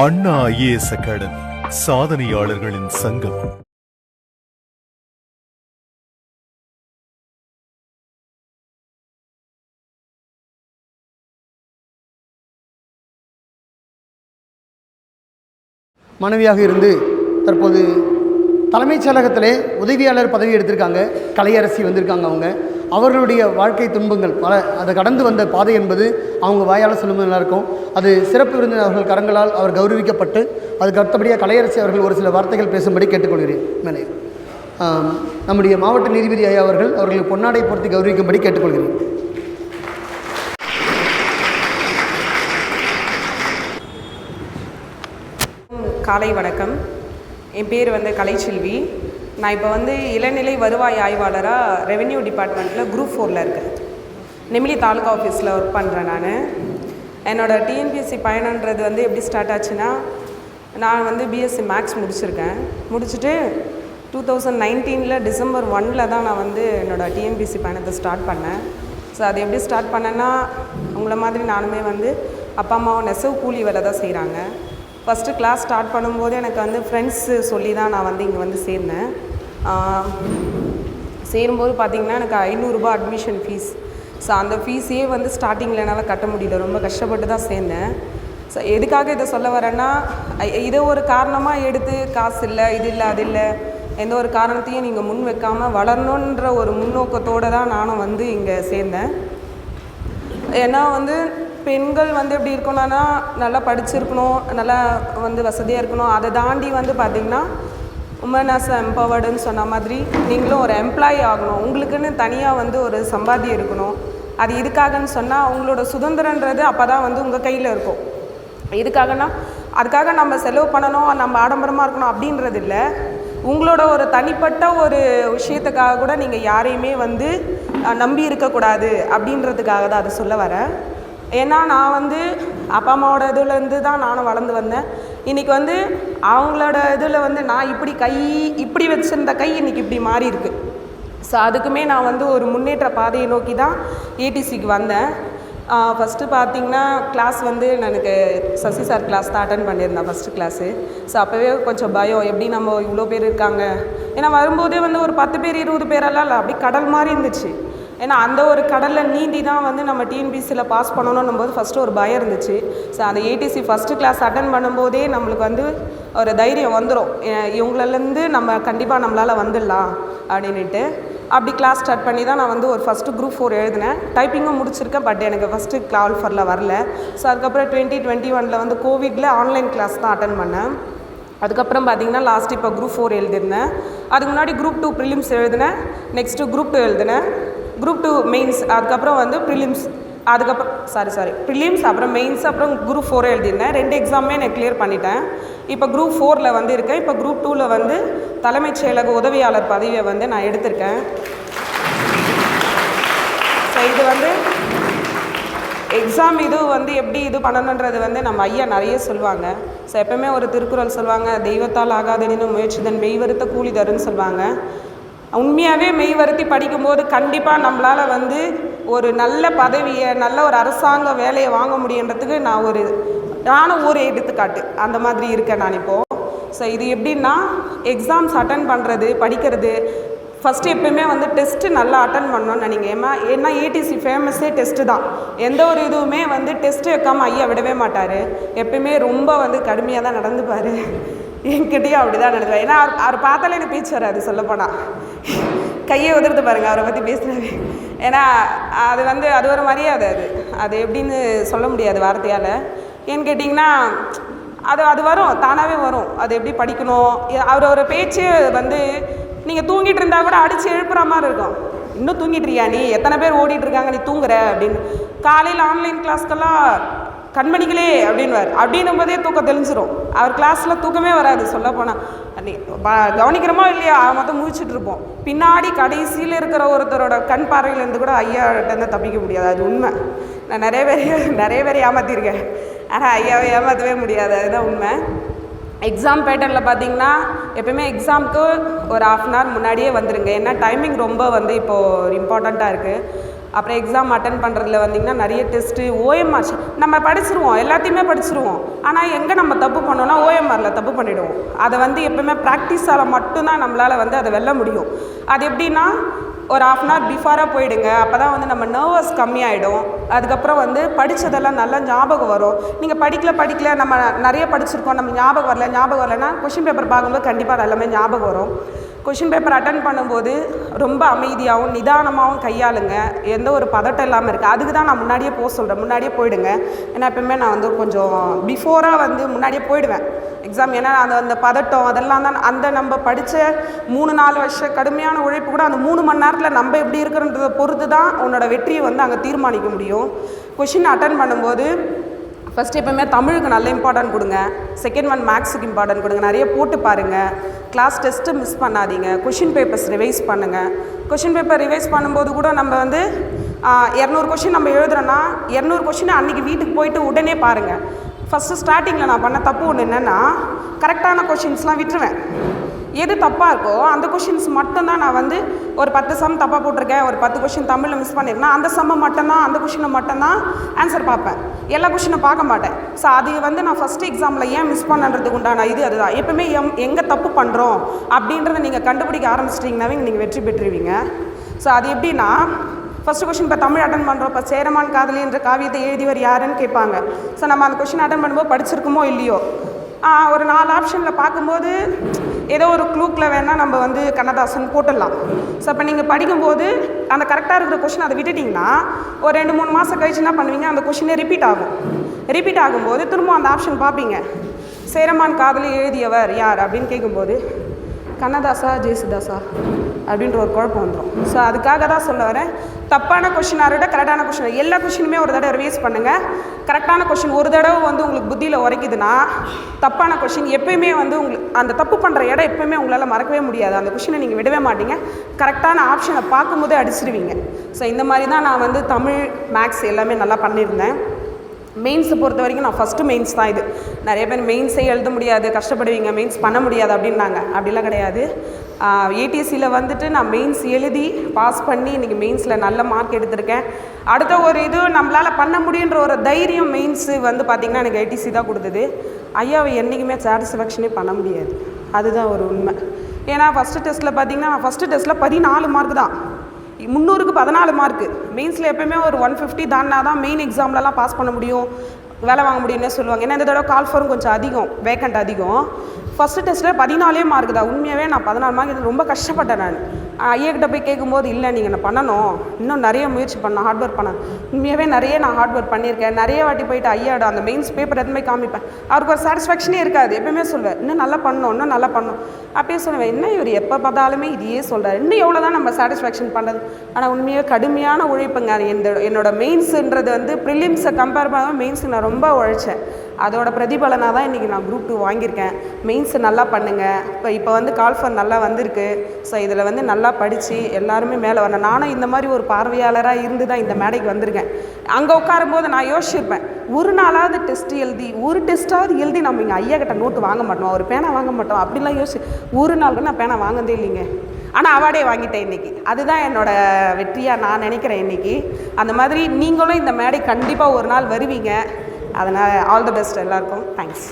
அண்ணா IAS academy சாதனையாளர்களின் சங்கம். மனைவியாக இருந்து தற்போது தலைமைச் செயலகத்திலே உதவியாளர் பதவி எடுத்திருக்காங்க. கலையரசி வந்திருக்காங்க அவங்க. அவர்களுடைய வாழ்க்கை துன்பங்கள் பல அதை கடந்து வந்த பாதை என்பது அவங்க வாயால் சொல்லும்போது நல்லா இருக்கும் அது சிறப்பு விருந்தினர்கள் அவர்கள் கரங்களால் அவர் கௌரவிக்கப்பட்டு அதுக்கு அடுத்தபடியாக கலையரசி அவர்கள் ஒரு சில வார்த்தைகள் பேசும்படி கேட்டுக்கொள்கிறேன். மேலே. நம்முடைய மாவட்ட நீதிபதி ஐயா அவர்கள் அவர்களுக்கு பொன்னாடை பொருத்தி கௌரவிக்கும்படி கேட்டுக்கொள்கிறேன். காலை வணக்கம். என் பேர் வந்து கலைச்செல்வி. நான் இப்போ வந்து இளநிலை வருவாய் ஆய்வாளராக ரெவென்யூ டிபார்ட்மெண்ட்டில் குரூப் ஃபோரில் இருக்கேன். நெமிலி தாலுகா ஆஃபீஸில் ஒர்க் பண்ணுறேன் நான். என்னோடய டிஎன்பிஎஸ்சி பயணன்றது வந்து எப்படி ஸ்டார்ட் ஆச்சுன்னா நான் வந்து பிஎஸ்சி மேக்ஸ் முடிச்சிருக்கேன். முடிச்சுட்டு டூ தௌசண்ட் நைன்டீனில் டிசம்பர் ஒனில் தான் நான் வந்து என்னோடய டிஎன்பிஎஸ்சி பயணத்தை ஸ்டார்ட் பண்ணேன். ஸோ அது எப்படி ஸ்டார்ட் பண்ணேன்னா உங்களை மாதிரி நானுமே வந்து அப்பா அம்மாவும் நெசவு கூலி வேலை தான் செய்கிறாங்க ஃபஸ்ட்டு கிளாஸ் ஸ்டார்ட் பண்ணும்போது எனக்கு வந்து ஃப்ரெண்ட்ஸு சொல்லி தான் நான் வந்து இங்கே வந்து சேர்ந்தேன். சேரும்போது பார்த்திங்கன்னா எனக்கு ஐநூறுரூபா அட்மிஷன் ஃபீஸ் ஸோ அந்த ஃபீஸையே வந்து ஸ்டார்டிங்கில் என்னால் கட்ட முடியல. ரொம்ப கஷ்டப்பட்டு தான் சேர்ந்தேன். ஸோ எதுக்காக இதை சொல்ல வரேன்னா இதை ஒரு காரணமாக எடுத்து காசு இல்லை இது இல்லை அது இல்லை எந்த ஒரு காரணத்தையும் நீங்கள் முன் வைக்காமல் வளரணுன்ற ஒரு முன்னோக்கத்தோடு தான் நானும் வந்து இங்கே சேர்ந்தேன். ஏன்னா வந்து பெண்கள் வந்து எப்படி இருக்கணும்னா நல்லா படிச்சிருக்கணும் நல்லா வந்து வசதியாக இருக்கணும். அதை தாண்டி வந்து பார்த்திங்கன்னா உமன் ஆஸ் எம்பவர்டுன்னு சொன்ன மாதிரி நீங்களும் ஒரு எம்ப்ளாயி ஆகணும். உங்களுக்குன்னு தனியாக வந்து ஒரு சம்பாத்தியம் இருக்கணும். அது இதுக்காகன்னு சொன்னால் உங்களோட சுதந்திரன்றது அப்போ தான் வந்து உங்கள் கையில் இருக்கும். இதுக்காகனா அதுக்காக நம்ம செலவு பண்ணணும் நம்ம ஆடம்பரமாக இருக்கணும் அப்படின்றது இல்லை. உங்களோட ஒரு தனிப்பட்ட ஒரு விஷயத்துக்காக கூட நீங்கள் யாரையுமே வந்து நம்பி இருக்கக்கூடாது அப்படின்றதுக்காக தான் அதை சொல்ல வரேன். ஏன்னா நான் வந்து அப்பா அம்மாவோட இதுலேருந்து தான் நானும் வளர்ந்து வந்தேன். இன்றைக்கி வந்து அவங்களோட இதில் வந்து நான் இப்படி கை இப்படி வச்சுருந்த கை இன்றைக்கி இப்படி மாறி இருக்கு. ஸோ அதுக்குமே நான் வந்து ஒரு முன்னேற்ற பாதையை நோக்கி தான் ஏடிசிக்கு வந்தேன். ஃபஸ்ட்டு பார்த்தீங்கன்னா கிளாஸ் வந்து எனக்கு சசி சார் கிளாஸ் தான் அட்டன் பண்ணியிருந்தேன் ஃபஸ்ட்டு கிளாஸு ஸோ அப்போவே கொஞ்சம் பயம் எப்படி நம்ம இவ்வளோ பேர் இருக்காங்க? ஏன்னா வரும்போதே வந்து ஒரு பத்து பேர் இருபது பேரெல்லாம் இல்லை அப்படி கடல் மாதிரி இருந்துச்சு. ஏன்னா அந்த ஒரு கடலில் நீந்தி தான் வந்து நம்ம டிஎன்பிசியில் பாஸ் பண்ணணும் போது ஃபஸ்ட்டு ஒரு பயம் இருந்துச்சு. ஸோ அந்த ஏடிசி ஃபஸ்ட்டு கிளாஸ் அட்டன் பண்ணும்போதே நம்மளுக்கு வந்து ஒரு தைரியம் வந்துடும் இவங்களேருந்து நம்ம கண்டிப்பாக நம்மளால் வந்துடலாம் அப்படின்ட்டு அப்படி கிளாஸ் ஸ்டார்ட் பண்ணி தான் நான் வந்து ஒரு ஃபஸ்ட்டு குரூப் ஃபோர் எழுதினேன். டைப்பிங்கும் முடிச்சிருக்கேன் பட் எனக்கு ஃபஸ்ட்டு கால்ஃபரில் வரல. ஸோ அதுக்கப்புறம் டுவெண்ட்டி டுவெண்ட்டி ஒனில் வந்து கோவிட்டில் ஆன்லைன் கிளாஸ் தான் அட்டன் பண்ணேன். அதுக்கப்புறம் பார்த்தீங்கன்னா லாஸ்ட் இப்போ குரூப் ஃபோர் எழுதிருந்தேன் அதுக்கு முன்னாடி குரூப் டூ ப்ரிலிம்ஸ் எழுதினேன். நெக்ஸ்ட்டு குரூப் டூ எழுதினேன். குரூப் டூ மெயின்ஸ் அதுக்கப்புறம் வந்து ப்ரிலிம்ஸ் அதுக்கப்புறம் சாரி சாரி ப்ரிலிம்ஸ் அப்புறம் மெயின்ஸ் அப்புறம் குரூப் ஃபோர் எழுதியிருந்தேன். ரெண்டு எக்ஸாமே நான் கிளியர் பண்ணிட்டேன். இப்போ குரூப் ஃபோரில் வந்து இருக்கேன். இப்போ குரூப் டூவில் வந்து தலைமைச் செயலக உதவியாளர் பதவியை வந்து நான் எடுத்திருக்கேன். ஸோ இது வந்து எக்ஸாம் இது வந்து எப்படி இது பண்ணணுன்றது வந்து நம்ம ஐயா நிறைய சொல்லுவாங்க. ஸோ எப்பவுமே ஒரு திருக்குறள் சொல்லுவாங்க தெய்வத்தால் ஆகாதெனினும் முயற்சிதன் மெய்வருத்த கூலி தருன்னு சொல்லுவாங்க. உண்மையாகவே மெய்வருத்தி படிக்கும்போது கண்டிப்பாக நம்மளால் வந்து ஒரு நல்ல பதவியை நல்ல ஒரு அரசாங்க வேலையை வாங்க முடியுன்றதுக்கு நான் ஒரு நானும் ஒரு எடுத்துக்காட்டு. அந்த மாதிரி இருக்கேன் நான் இப்போது ஸோ இது எப்படின்னா எக்ஸாம்ஸ் அட்டன் பண்ணுறது படிக்கிறது ஃபஸ்ட்டு எப்பயுமே வந்து டெஸ்ட்டு நல்லா அட்டன் பண்ணணும்னு நினைங்க. ஏமா ஏன்னா ஏடிசி ஃபேமஸே டெஸ்ட்டு தான். எந்த ஒரு இதுவுமே வந்து டெஸ்ட்டு வைக்காமல் ஐயா விடவே மாட்டார். எப்பயுமே ரொம்ப வந்து கடுமையாக தான் நடந்துப்பார். என்கிட்டயும் அப்படி தான் நடந்துப்பார் ஏன்னா அவர் அவர் பார்த்தாலே எனக்கு பேச்சு வராது சொல்லப்போனால் கையை உதிர்த்து பாருங்கள் அவரை பற்றி பேசுனாவே ஏன்னா அது வந்து அது ஒரு மரியாதை அது. அது எப்படின்னு சொல்ல முடியாது வார்த்தையால். ஏன்னு கேட்டிங்கன்னா அது அது வரும் தானாகவே வரும். அது எப்படி படிக்கணும்? அவர் அவரோட பேச்சு வந்து நீங்கள் தூங்கிட்டு இருந்தால் கூட அடித்து எழுப்புற மாதிரி இருக்கும். இன்னும் தூங்கிட்டு இருக்கியா நீ? எத்தனை பேர் ஓடிட்டு இருக்காங்க நீ தூங்குற? அப்படின்னு. காலையில் ஆன்லைன் கிளாஸ்க்கெல்லாம் கண்மணிகளே அப்படின்வார் அப்படின்னும் போதே தூக்கம் தெளிஞ்சிரும். அவர் கிளாஸில் தூக்கமே வராது சொல்ல போனால் கவனிக்கிறோமோ இல்லையா? மொத்தம் முடிச்சுட்டு இருப்போம். பின்னாடி கடைசியில் இருக்கிற ஒருத்தரோட கண் பார்வையிலேருந்து கூட ஐயாட்டேருந்து தப்பிக்க முடியாது. அது உண்மை. நான் நிறைய பேர் நிறைய பேர் ஏமாற்றிருக்கேன் ஆனால் ஐயாவை ஏமாற்றவே முடியாது. அதுதான் உண்மை. எக்ஸாம் பேட்டர்னில் பார்த்தீங்கன்னா எப்பயுமே எக்ஸாமுக்கு ஒரு ஆஃப் அன் ஹவர் முன்னாடியே வந்துடுங்க ஏன்னா டைமிங் ரொம்ப வந்து இப்போது இம்பார்ட்டண்ட்டாக இருக்குது அப்புறம் எக்ஸாம் அட்டன் பண்ணுறதுல வந்தீங்கன்னா நிறைய டெஸ்ட்டு ஓஎம்ஆர் நம்ம படிச்சிருவோம் எல்லாத்தையுமே படிச்சிருவோம். ஆனால் எங்கே நம்ம தப்பு பண்ணோன்னா ஓஎம்ஆரில் தப்பு பண்ணிவிடுவோம் அதை வந்து எப்பவுமே ப்ராக்டிஸால் மட்டும்தான் நம்மளால் வந்து அதை வெல்ல முடியும். அது எப்படின்னா ஒரு ஆஃப் அன் ஹவர் பிஃபாராக போயிடுங்க. அப்போ தான் வந்து நம்ம நர்வஸ் கம்மியாயிடும். அதுக்கப்புறம் வந்து படித்ததெல்லாம் நல்லா ஞாபகம் வரும். நீங்கள் படிக்கல படிக்கல நம்ம நிறைய படிச்சிருக்கோம் நம்ம ஞாபகம் வரல ஞாபகம் வரலன்னா கொஷின் பேப்பர் பார்க்கும்போது கண்டிப்பாக எல்லாமே ஞாபகம் வரும். கொஷின் பேப்பர் அட்டன் பண்ணும்போது ரொம்ப அமைதியாகவும் நிதானமாகவும் கையாளுங்க. எந்த ஒரு பதட்டம் இல்லாமல் இருக்குது அதுக்கு தான் நான் முன்னாடியே போக சொல்கிறேன் முன்னாடியே போயிடுங்க. ஏன்னா எப்பவுமே நான் வந்து கொஞ்சம் பிஃபோராக வந்து முன்னாடியே போயிடுவேன். எக்ஸாம் ஏன்னா அந்த அந்த பதட்டம் அதெல்லாம் தான் அந்த நம்ம படித்த மூணு நாலு வருஷம் கடுமையான உழைப்பு கூட அந்த மூணு மணி நேரம் நாட்டில் நம்ம எப்படி இருக்கிறன்றதை பொறுத்து தான் உன்னோட வெற்றியை வந்து அங்கே தீர்மானிக்க முடியும். கொஷின் அட்டன் பண்ணும்போது ஃபஸ்ட் எப்பவுமே தமிழுக்கு நல்ல இம்பார்ட்டன்ட் கொடுங்க. செகண்ட் ஒன் மேக்ஸுக்கு இம்பார்ட்டன்ட் கொடுங்க. நிறைய போட்டு பாருங்கள் கிளாஸ் டெஸ்ட்டு மிஸ் பண்ணாதீங்க. கொஷின் பேப்பர்ஸ் ரிவைஸ் பண்ணுங்கள் கொஷின் பேப்பர் ரிவைஸ் பண்ணும்போது கூட நம்ம வந்து இரநூறு கொஷின் நம்ம எழுதுறோன்னா இரநூறு கொஷினை அன்றைக்கி வீட்டுக்கு போயிட்டு உடனே பாருங்கள் ஃபஸ்ட்டு ஸ்டார்டிங்கில் நான் பண்ண தப்பு ஒன்று என்னென்னா கரெக்டான கொஷின்ஸ்லாம் விட்டுருவேன். எது தப்பாக இருக்கோ அந்த கொஷின்ஸ் மட்டும்தான் நான் வந்து ஒரு பத்து சம் தப்பாக போட்டிருக்கேன் ஒரு பத்து கொஷின் தமிழில் மிஸ் பண்ணியிருந்தேன் அந்த சம்மை மட்டும்தான் அந்த கொஷினை மட்டும்தான் ஆன்சர் பார்ப்பேன். எல்லா கொஷினும் பார்க்க மாட்டேன். ஸோ அது வந்து நான் ஃபஸ்ட்டு எக்ஸாமில் ஏன் மிஸ் பண்ணுறதுக்கு உண்டான இது அதுதான். எப்பவுமே எம் எங்கே தப்பு பண்ணுறோம் அப்படின்றத நீங்கள் கண்டுபிடிக்க ஆரம்பிச்சிட்டிங்கனாவே நீங்கள் வெற்றி பெற்றுருவீங்க ஸோ அது எப்படின்னா ஃபஸ்ட்டு கொஷின் இப்போ தமிழ் அட்டன் பண்ணுறோம் இப்போ சேரமான் காதலி என்ற காவியத்தை எழுதியவர் யாருன்னு கேட்பாங்க. ஸோ நம்ம அந்த கொஷின் அட்டன் பண்ணும்போது படிச்சிருக்குமோ இல்லையோ? ஒரு நாலு ஆப்ஷனில் பார்க்கும்போது ஏதோ ஒரு க்ளூக்கில் வேணால் நம்ம வந்து கண்ணதாசன் போட்டுடலாம். ஸோ இப்போ நீங்கள் படிக்கும்போது அந்த கரெக்டாக இருக்கிற கொஷின் அதை விட்டுட்டிங்கன்னா ஒரு ரெண்டு மூணு மாதம் கழிச்சு என்ன பண்ணுவீங்க? அந்த கொஷினே ரிப்பீட் ஆகும். ரிப்பீட் ஆகும்போது திரும்ப அந்த ஆப்ஷன் பார்ப்பீங்க. சேரமான் காதலி எழுதியவர் யார்? அப்படின்னு கேட்கும்போது கண்ணதாசா ஜேசுதாசா அப்படின்ற ஒரு குழப்பம் வந்துடும் ஸோ அதுக்காக தான் சொல்ல வரேன். தப்பான கொஷினாக விட கரெக்டான கொஷின் எல்லா கொஷினுமே ஒரு தடவை ரிவைஸ் பண்ணுங்கள் கரெக்டான கொஷின் ஒரு தடவை வந்து உங்களுக்கு புத்தியில் உரைக்குதுன்னா தப்பான கொஷின் எப்பயுமே வந்து உங்களுக்கு அந்த தப்பு பண்ணுற இடம் எப்பயுமே உங்களால் மறக்கவே முடியாது. அந்த கொஷினை நீங்கள் விடவே மாட்டீங்க. கரெக்டான ஆப்ஷனை பார்க்கும்போதே அடிச்சிருவீங்க. ஸோ இந்த மாதிரி தான் நான் வந்து தமிழ் மேக்ஸ் எல்லாமே நல்லா பண்ணியிருந்தேன். மெயின்ஸை பொறுத்த வரைக்கும் நான் ஃபஸ்ட்டு மெயின்ஸ் தான் இது. நிறைய பேர் மெயின்ஸே எழுத முடியாது கஷ்டப்படுவீங்க மெயின்ஸ் பண்ண முடியாது அப்படின்னாங்க. அப்படிலாம் கிடையாது. ஏடிசியில் வந்துட்டு நான் மெயின்ஸ் எழுதி பாஸ் பண்ணி இன்றைக்கி மெயின்ஸில் நல்ல மார்க் எடுத்திருக்கேன். அடுத்த ஒரு இது நம்மளால் பண்ண முடியுன்ற ஒரு தைரியம் மெயின்ஸு வந்து பார்த்திங்கன்னா எனக்கு ஏடிசி தான் கொடுத்தது. ஐயாவை என்றைக்குமே சாட்டிஸ்ஃபேக்ஷனே பண்ண முடியாது. அதுதான் ஒரு உண்மை. ஏன்னா ஃபஸ்ட்டு டெஸ்ட்டில் பார்த்தீங்கன்னா நான் ஃபஸ்ட்டு டெஸ்ட்டில் பதினாலு மார்க் தான். முந்நூறுக்கு பதினாலு மார்க்கு மெயின்ஸில் எப்போயுமே ஒரு ஒன் ஃபிஃப்டி தாண்டினா தான் மெயின் எக்ஸாம்லலாம் பாஸ் பண்ண முடியும் வேலை வாங்க முடியும்னு சொல்லுவாங்க. ஏன்னா இந்த தடவை கால் ஃபார்ம் கொஞ்சம் அதிகம் வேக்கண்ட் அதிகம். ஃபஸ்ட்டு டெஸ்ட்டில் பதினாலே மார்க் தான். உண்மையாகவே நான் பதினாலு மார்க் இது ரொம்ப கஷ்டப்பட்டேன் நான். ஐயா போய் கேட்கும்போது இல்லை நீங்கள் என்ன பண்ணணும்? இன்னும் நிறைய முயற்சி பண்ண ஹார்ட் ஒர்க் பண்ண உண்மையாகவே நிறைய நான் ஹார்ட் ஒர்க் பண்ணியிருக்கேன். நிறைய வாட்டி போயிட்டு ஐயாட அந்த மெயின்ஸ் பேப்பர் எதுவுமே காமிப்பேன். அவருக்கு ஒரு சாட்டிஸ்ஃபேக்ஷனே இருக்காது. எப்பயுமே சொல்வேன் இன்னும் நல்லா பண்ணணும் இன்னும் நல்லா பண்ணணும். அப்படியே சொல்லுவேன் என்ன இவர் எப்போ பார்த்தாலுமே இதையே சொல்கிறார் இன்னும் எவ்வளோ தான் நம்ம சாட்டிஸ்ஃபேக்ஷன் பண்ணுறது ஆனால் உண்மையாக கடுமையான உழைப்புங்க. எந்த என்னோட மெயின்ஸுன்றது வந்து ப்ரிலிம்ஸை கம்பேர் பண்ணாமல் மெயின்ஸுக்கு நான் ரொம்ப உழைச்சேன். அதோட பிரதிபலனாக தான் இன்றைக்கி நான் குரூப் டூ வாங்கியிருக்கேன். மெயின்ஸை நல்லா பண்ணுங்கள் இப்போ இப்போ வந்து கால்ஃபர் நல்லா வந்திருக்கு. ஸோ இதில் வந்து நல்லா படித்து எல்லாருமே மேலே வரணும். நானும் இந்த மாதிரி ஒரு பார்வையாளராக இருந்து தான் இந்த மேடைக்கு வந்திருக்கேன். அங்கே உட்காரும்போது நான் யோசிச்சிருப்பேன் ஒரு நாளாவது டெஸ்ட் எழுதி ஒரு டெஸ்ட்டாவது எழுதி நம்ம இங்கே ஐயா கிட்ட நோட்டு வாங்க மாட்டோம்? ஒரு பேனா வாங்க மாட்டோம்? அப்படிலாம் யோசி ஒரு நாள் கூட நான் பேனா வாங்கினதே இல்லைங்க. ஆனால் அவார்டே வாங்கிட்டேன் இன்றைக்கி அதுதான் என்னோட வெற்றியாக நான் நினைக்கிறேன் இன்றைக்கி அந்த மாதிரி நீங்களும் இந்த மேடை கண்டிப்பாக ஒரு நாள் வருவீங்க. அதனால் ஆல் தி பெஸ்ட் எல்லாருக்கும். தேங்க்ஸ்